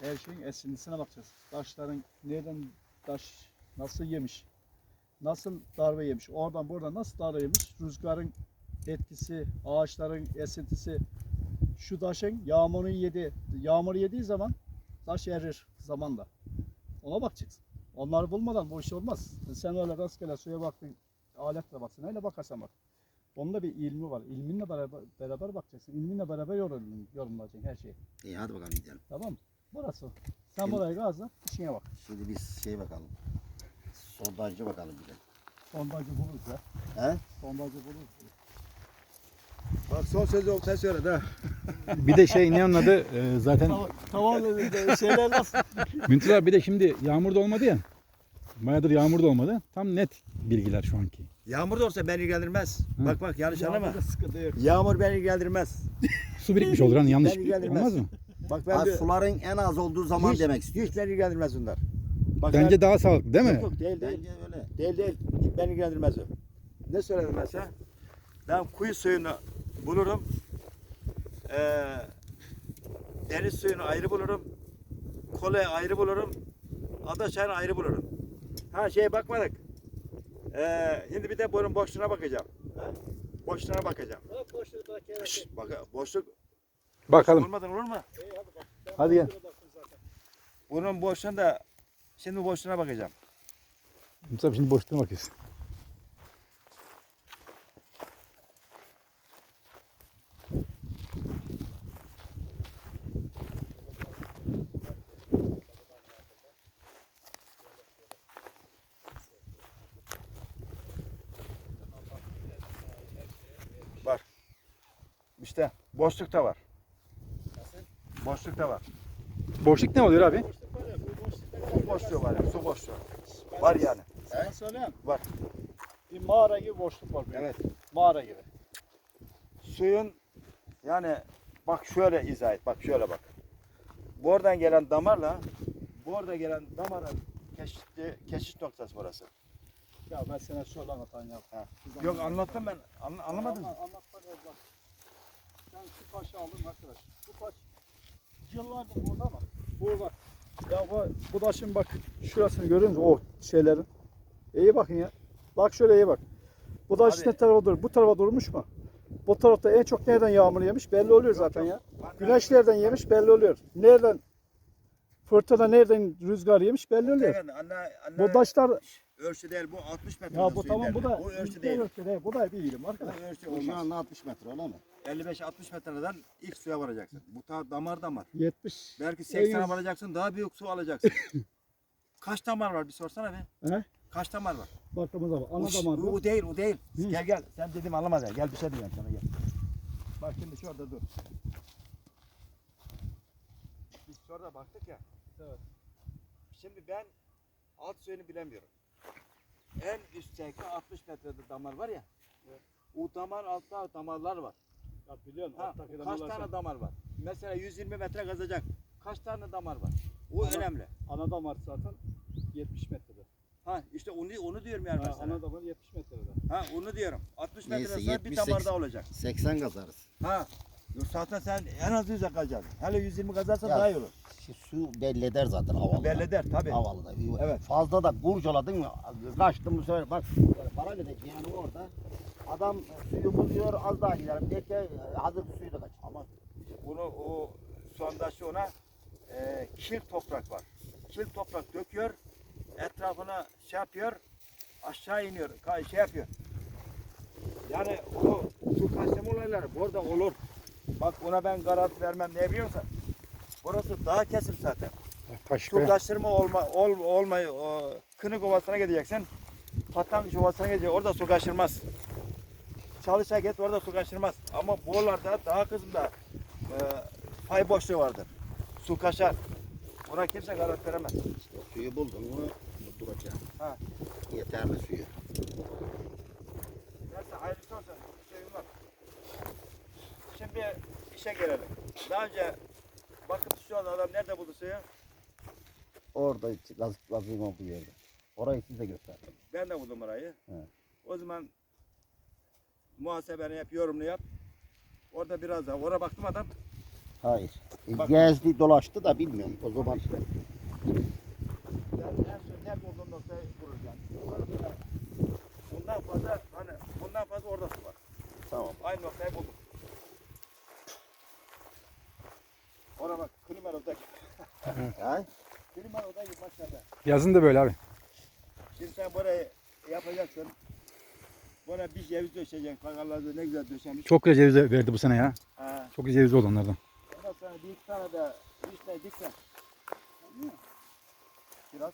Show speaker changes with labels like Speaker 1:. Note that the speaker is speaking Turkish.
Speaker 1: Her şeyin esintisine bakacağız. Taşların nereden taş nasıl yemiş, nasıl darbe yemiş, oradan buradan nasıl darbe yemiş, rüzgarın etkisi, ağaçların esintisi, şu taşın yağmuru yedi, yağmur yediği zaman taş erir zamanla. Ona bakacaksın. Onları bulmadan bu iş olmaz. Sen öyle rastgele suya baktın, aletle baksın, öyle bakarsan bak. Onun da bir ilmi var. İlminle beraber, beraber bakacaksın. İlminle beraber yorum, yorumlayacaksın her şeyi.
Speaker 2: İyi hadi bakalım gidelim.
Speaker 1: Tamam mı? Burası. Sen
Speaker 2: Şimdi-
Speaker 1: burayı gazla, işine bak.
Speaker 2: Şimdi biz şey bakalım. Sondajcı bakalım bir de.
Speaker 1: Sondajı buluruz ya.
Speaker 2: He?
Speaker 1: Sondajı buluruz.
Speaker 3: Bak son sözü Oktay söyle de.
Speaker 4: Bir de şey ne onun adı e, zaten
Speaker 1: Tamam, tamam dedi. Şeyler nasıl?
Speaker 4: Müntir abi bir de şimdi yağmur da olmadı ya. Bayağıdır yağmur da olmadı. Tam net bilgiler şu anki.
Speaker 3: Yağmur da olsa beni ilgilendirmez.
Speaker 4: Hı.
Speaker 3: Bak bak yanlış anlama. Yağmur beni ilgilendirmez.
Speaker 4: Su birikmiş olur hani yanlış
Speaker 3: ilgilendirmez.
Speaker 4: olmaz mı?
Speaker 3: Bak ben
Speaker 2: Ha,
Speaker 3: de
Speaker 2: suların en az olduğu zaman
Speaker 3: Hiç-
Speaker 2: demek istiyor.
Speaker 3: hiç beni ilgilendirmez bunlar. Bak
Speaker 4: Bence daha sağlıklı değil
Speaker 3: ben,
Speaker 4: mi?
Speaker 3: Yok, yok, değil değil.
Speaker 2: Bence öyle.
Speaker 3: Değil değil. Beni ilgilendirmez o. Ne söyledim mesela? Ben kuyu suyunu bulurum. Ee, deniz suyunu ayrı bulurum. Kolayı ayrı bulurum. Ada çayını ayrı bulurum. Ha şeye bakmadık. Ee, şimdi bir de bunun boşluğuna bakacağım. Boşluğuna bakacağım. Şşt, bak, boşluk
Speaker 4: Bakalım.
Speaker 3: olmadan olur mu?
Speaker 4: Hadi gel.
Speaker 3: Bunun boşluğunda şimdi boşluğuna bakacağım.
Speaker 4: Abi şimdi boşluğuna bakıyoruz.
Speaker 3: İşte boşluk da var. Boşluk da var.
Speaker 4: Boşluk ne oluyor abi?
Speaker 3: Su boşluğu var yani, su boşluğu. Var yani.
Speaker 1: Sana söyleyeyim.
Speaker 3: Var.
Speaker 1: Bir mağara gibi boşluk var. böyle.
Speaker 3: Evet.
Speaker 1: Mağara gibi.
Speaker 3: Suyun yani bak şöyle izah et. Bak şöyle bak. Buradan gelen damarla burada gelen damarın keşişli, keşiş noktası burası.
Speaker 1: Ya ben sana şöyle anlatayım ya.
Speaker 3: Ha. Yok anlattım ben. Anla- anlamadın mı?
Speaker 1: Anla- Anlatma bak. Sen şu taşı aldın arkadaş. Bu taş yıllardır burada ama. Bu bak. Ya bu, bu taşın bak şurasını görüyor musun? O şeylerin. İyi bakın ya. Bak şöyle iyi bak. Bu
Speaker 3: Abi-
Speaker 1: ne tarafa dur? Bu tarafa durmuş mu? Bu tarafta en çok nereden yağmur yemiş belli oluyor zaten ya. Güneş nereden yemiş belli oluyor. Nereden fırtına nereden rüzgar yemiş belli oluyor.
Speaker 3: Evet, anne, anne
Speaker 1: Bu taşlar
Speaker 3: ölçü değil bu 60 metre.
Speaker 1: ya bu tamam bu da
Speaker 3: Bu ölçü değil.
Speaker 1: ölçü değil. Bu da bir ilim
Speaker 3: Bu
Speaker 1: arkadaş.
Speaker 3: ölçü
Speaker 2: O şu
Speaker 3: olmaz.
Speaker 2: anda 60 metre öyle mi?
Speaker 3: 55-60 metreden ilk suya varacaksın. Bu ta damar damar.
Speaker 1: 70.
Speaker 3: Belki
Speaker 1: En
Speaker 3: 80'e
Speaker 1: yüz-
Speaker 3: varacaksın daha büyük su alacaksın. Kaç damar var bir sorsana be.
Speaker 1: He?
Speaker 3: Kaç damar var?
Speaker 1: Baktığımız zaman ana
Speaker 3: Uş,
Speaker 1: damar bu.
Speaker 3: değil o değil.
Speaker 1: Hı.
Speaker 3: Gel gel sen dedim anlamaz ya. Gel bir şey diyeceğim sana gel. Bak şimdi şurada dur. Biz şurada baktık ya.
Speaker 1: Evet.
Speaker 3: Şimdi ben alt suyunu bilemiyorum. En üstteki 60 metrede damar var ya. O damar altta damarlar var.
Speaker 1: Ya biliyorum.
Speaker 3: Ha,
Speaker 1: alttaki
Speaker 3: kaç
Speaker 1: damarlar
Speaker 3: tane damar var? Mesela 120 metre kazacak. Kaç tane damar var? O
Speaker 1: Ama-
Speaker 3: önemli.
Speaker 1: Ana damar zaten 70 metrede.
Speaker 3: Ha işte onu onu diyorum yani
Speaker 1: Ha,
Speaker 3: sana.
Speaker 1: ana damar 70 metrede.
Speaker 3: Ha onu diyorum. 60
Speaker 2: Neyse,
Speaker 3: metre sonra bir
Speaker 2: 70,
Speaker 3: damar daha olacak.
Speaker 2: 80 kazarız.
Speaker 3: Ha. Zaten sen en az 100'e kazacaksın. Hele 120 kazarsan
Speaker 2: Ya,
Speaker 3: daha iyi olur.
Speaker 2: Şu su belli eder zaten havalı.
Speaker 3: Belli eder tabii.
Speaker 2: Havalı da.
Speaker 3: Evet.
Speaker 2: Fazla da kurcaladın mı? Kaçtın mı söyle. Bak para ödeyecek yani orada. Adam suyu buluyor az daha gidelim. Deke hazır suyu da kaç.
Speaker 3: Ama bunu o sondajı ona e, kil toprak var. Kil toprak döküyor. Etrafına şey yapıyor. Aşağı iniyor. ka- Şey yapıyor. Yani o su kaçırma olayları burada olur. Bak ona ben garanti vermem ne biliyor musun? Burası daha kesif zaten.
Speaker 4: Taş
Speaker 3: Su
Speaker 4: kaya.
Speaker 3: kaçırma olma, ol, olmayı o, Kınık Ovası'na gideceksin. Patangıç Ovası'na gideceksin. Orada su kaçırmaz. Çalışa git orada su kaçırmaz. Ama buralarda daha kızımda e, pay boşluğu vardır. Su kaçar. Buna kimse garanti veremez.
Speaker 2: İşte suyu buldun mu duracak.
Speaker 3: Ha.
Speaker 2: Yeterli suyu.
Speaker 3: Neyse hayırlısı olsun. Bir işe gelelim. Daha önce bakıp şu an adam nerede buldu suyu?
Speaker 2: Orada laz, lazım olduğu yerde. Orayı size gösterdim.
Speaker 3: Ben de buldum orayı.
Speaker 2: Evet.
Speaker 3: O zaman muhasebeni yap, yorumunu yap. Orada biraz daha. Oraya baktım adam.
Speaker 2: Hayır. E,
Speaker 3: Bak.
Speaker 2: Gezdi dolaştı da bilmiyorum o zaman.
Speaker 3: Yani nerede. Bundan fazla hani bundan fazla orada su var.
Speaker 2: Tamam.
Speaker 3: Aynı noktayı bulduk. Ona odaki.
Speaker 2: Ha?
Speaker 3: Klimer odaki başladı.
Speaker 4: Yazın da böyle abi.
Speaker 3: Şimdi sen burayı yapacaksın. Buna bir ceviz döşeceksin. Kangallarda ne güzel döşemiş.
Speaker 4: Çok güzel ceviz verdi bu sene ya.
Speaker 3: Ha.
Speaker 4: Çok güzel ceviz oldu onlardan.
Speaker 3: Ondan sonra bir iki tane de işte diksen. Kiraz.